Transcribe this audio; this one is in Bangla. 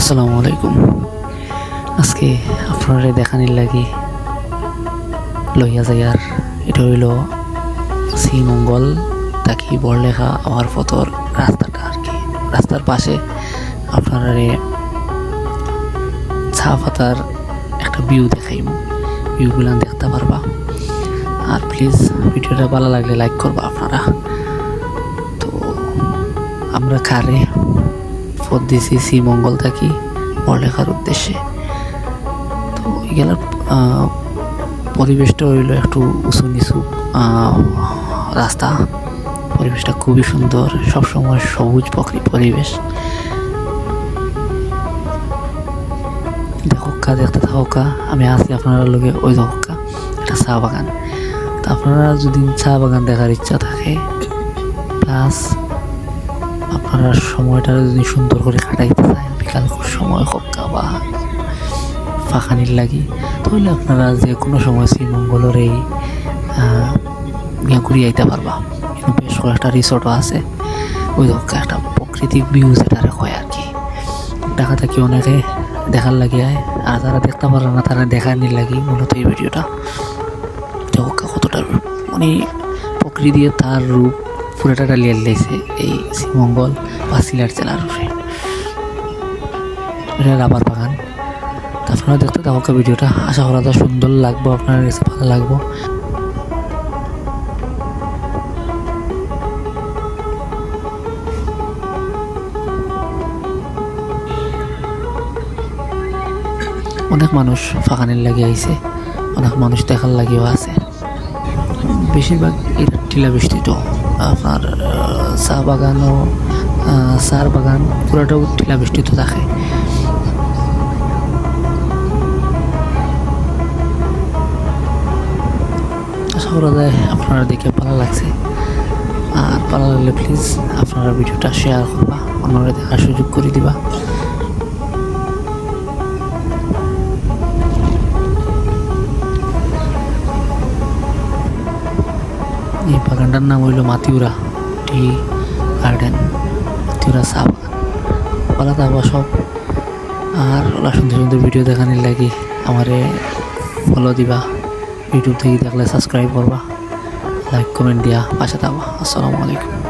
আসসালামু আলাইকুম। আজকে আপনারা দেখানির লাগি লইয়া যাইয়ার এটা হইল শ্রীমঙ্গল তাকি বড়লেখা আমার ফতর, রাস্তাটা আর কি। রাস্তার পাশে আপনারা চা পাতার একটা ভিউ দেখাইব ভিউগুলো দেখতে পারবা। আর প্লিজ ভিডিওটা ভালো লাগলে লাইক করবা আপনারা। তো আমরা খারে পথ দিছি শ্রীমঙ্গল থাকি পড়ালেখার উদ্দেশ্যে। তো এগুলার পরিবেশটা হইল একটু উঁচু নিচু রাস্তা। পরিবেশটা খুবই সুন্দর, সবসময় সবুজ পকরি পরিবেশ। দেখোকা দেখতে থাকা আমি আছি আপনারা লোকে ওই দেখোকা একটা চা বাগান। তো আপনারা যদি চা বাগান দেখার ইচ্ছা থাকে, প্লাস আপনারা সময়টা যদি সুন্দর করে কাটাইতে চান, বিকাল সময় হোক বা ফাঁকানির লাগি, তাহলে আপনারা যে কোনো সময় শ্রীমঙ্গলের এই ইয়া ঘুরিয়ে আইতে পারবা। বেশ কয়েকটা রিসোর্টও আছে, ওই ধরকা একটা প্রাকৃতিক ভিউ যেটারে হয় আর কি। ঢাকা থেকে অনেকে দেখার লাগে আর যারা দেখতে পারে না, তারা দেখার নি লাগি মূলত এই ভিডিওটা দেখা কতটা মানে প্রকৃতি তার রূপ পুরোটা লিয়ে লেছে এই শ্রীমঙ্গল বা সিলার জেলার উপরে। এটা রাবার বাগান। তো আপনারা দেখতে থাকা ভিডিওটা। আশা করা যায় সুন্দর লাগবো, আপনার কাছে ভালো লাগবো। অনেক মানুষ ফাঁকানির লাগে আইছে, অনেক মানুষ দেখার লাগেও আছে। বেশিরভাগ এটা টিলা বৃষ্টিত। আপনার চা বাগানও আহ, চার বাগান পুরোটাও টিলা বৃষ্টিত থাকে। আশা আপনারা দেখে ভালো লাগছে। আর ভালো লাগলে প্লিজ আপনারা ভিডিওটা শেয়ার করবা অন্যরা দেখার সুযোগ করে দিবা। এই বাগানটার নাম হইল মাতিউরা টি গার্ডেন, মাতিউরা চা বাগান। ওলা তারপর সব। আর ওলা সুন্দর সুন্দর ভিডিও দেখানির লাগি। আমারে ফলো দিবা। ইউটিউব থেকে দেখলে সাবস্ক্রাইব করবা। লাইক কমেন্ট দিয়া। পাশে থাকবা। আসসালামু আলাইকুম।